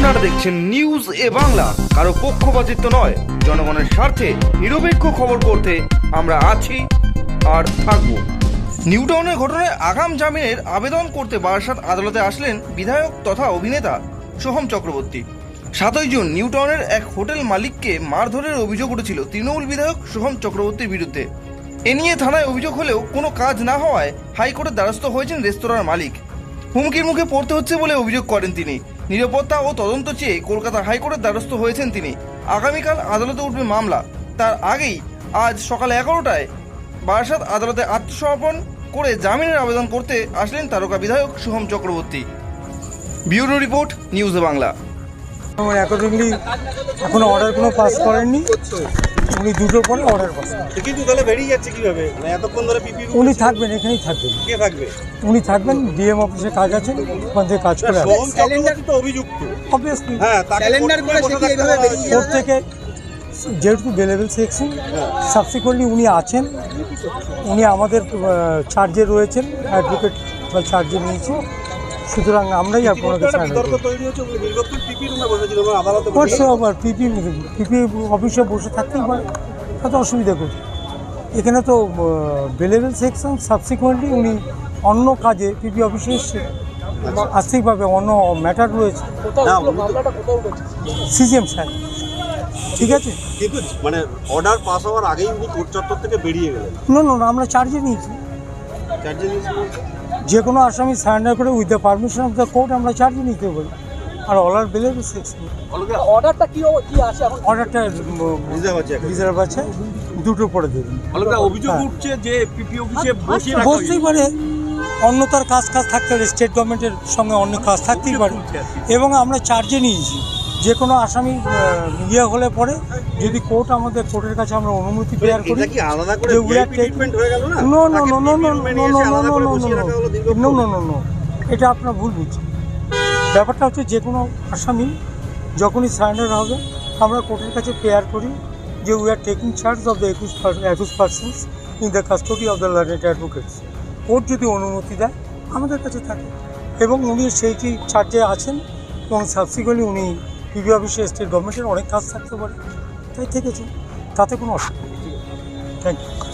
দেখছেন নিউজ এ বাংলা। কারও পক্ষপাতিত্ব নয়, জনগণের স্বার্থে নিরপেক্ষ খবর করতে আমরা আছি আর থাকব। নিউটাউনের ঘটনায় আগাম জামিনের আবেদন করতে বারাসাত আদালতে আসলেন বিধায়ক তথা অভিনেতা সোহম চক্রবর্তী। সাতই জুন নিউটাউনের এক হোটেল মালিককে মারধরের অভিযোগ উঠেছিল তৃণমূল বিধায়ক সোহম চক্রবর্তীর বিরুদ্ধে। এ নিয়ে থানায় অভিযোগ হলেও কোনো কাজ না হওয়ায় হাইকোর্টের দ্বারস্থ হয়েছেন রেস্তোরাঁর মালিক। হুমকির মুখে পড়তে হচ্ছে বলে অভিযোগ করেন তিনি। নিরাপত্তা ও তদন্ত চেয়ে কলকাতা হাইকোর্টের দ্বারস্থ হয়েছেন তিনি। আগামীকাল আদালতে উঠবে মামলা। তার আগেই আজ সকাল এগারোটায় বারাসাত আদালতে আত্মসমর্পণ করে জামিনের আবেদন করতে আসলেন তারকা বিধায়ক Shubham Chakraborty. Bureau report, news Bangla. আমার অ্যাকর্ডিংলি এখনও অর্ডার কোনো পাস করেননি। উনি দুটোর পরে অর্ডার পাস। কিন্তু তাহলে বেরিয়ে যাচ্ছে কীভাবে? মানে এতক্ষণ ধরে পিপি উনি থাকবেন এখানেই থাকবেন। কে থাকবে? উনি থাকবেন ডিএম অফিসে কাজ আছে ওখান থেকে কাজ করে তো অভিযুক্ত। অবভিয়াসলি হ্যাঁ ক্যালেন্ডার করে সে এইভাবে বেরিয়ে হয়েছে। থেকে যেহেতু বেলেবেল সেকশন সাবসিকুয়েন্টলি উনি আছেন। উনি আমাদের চার্জে রয়েছেন অ্যাডভোকেট বা চার্জে নিয়েছি সুতরাং আমরাই আপনাকে একটা বিতর্ক তৈরি হচ্ছে পিপি রুমে বসেছিল এবং আদালতে হোয়াটস আবার পিপি পিপি অফিসে বসে থাকতেই পারে তাতে অসুবিধা করছে এখানে তো বেলেবেল সেকশন সাবসিকুয়েন্টলি উনি অন্য কাজে পিপি অফিসে এসছে। আর্থিকভাবে অন্য ম্যাটার রয়েছে। না, সিজিএম স্যার। ঠিক আছে? কিন্তু মানে অর্ডার পাস হওয়ার আগেই উনি কোর্ট চত্বর থেকে বেরিয়ে গেলেন। না না আমরা চার্জে নিয়েছি। যে কোনো আসামি সারেন্ডার করে with the permission of the court আমরা চার্জে নিতে পারি। আর অলার সেকশন অর্ডারটা কি কি আছে এখন? অর্ডারটা রিজার্ভ আছে রিজার্ভ আছে। দুটো পরে দেবেন অভিযোগ হ্যাঁ। উঠছে যে পিপি অফিসে বসতেই পারে। অন্য তার কাজ কাজ থাকতে পারে। স্টেট গভর্নমেন্টের সঙ্গে অন্য কাজ থাকতেই পারে। এবং আমরা চার্জে নিয়েছি। যে কোনো আসামি ইয়ে হলে পরে যদি কোর্ট আমাদের কোর্টের কাছে আমরা অনুমতি পেয়ার করি এটা no? No no no no no no no no no. No no no আপনার ভুল বুঝছেন ব্যাপারটা হচ্ছে যে কোনো আসামি যখনই সারেন্ডার হবে আমরা কোর্টের কাছে পেয়ার করি যে we are taking charge of the একুশ একুশ percents in the custody of the learned advocates court যদি অনুমতি দেয় আমাদের কাছে থাকে। এবং উনি সেইটি চার্জে আছেন এবং সাবসিকুয়েন্টলি উনি পিবি অফিসে স্টেট গভর্নমেন্টের অনেক কাজ থাকতে পারে। তাই থেকেছে। তাতে কোনো অসুবিধা নেই। Thank you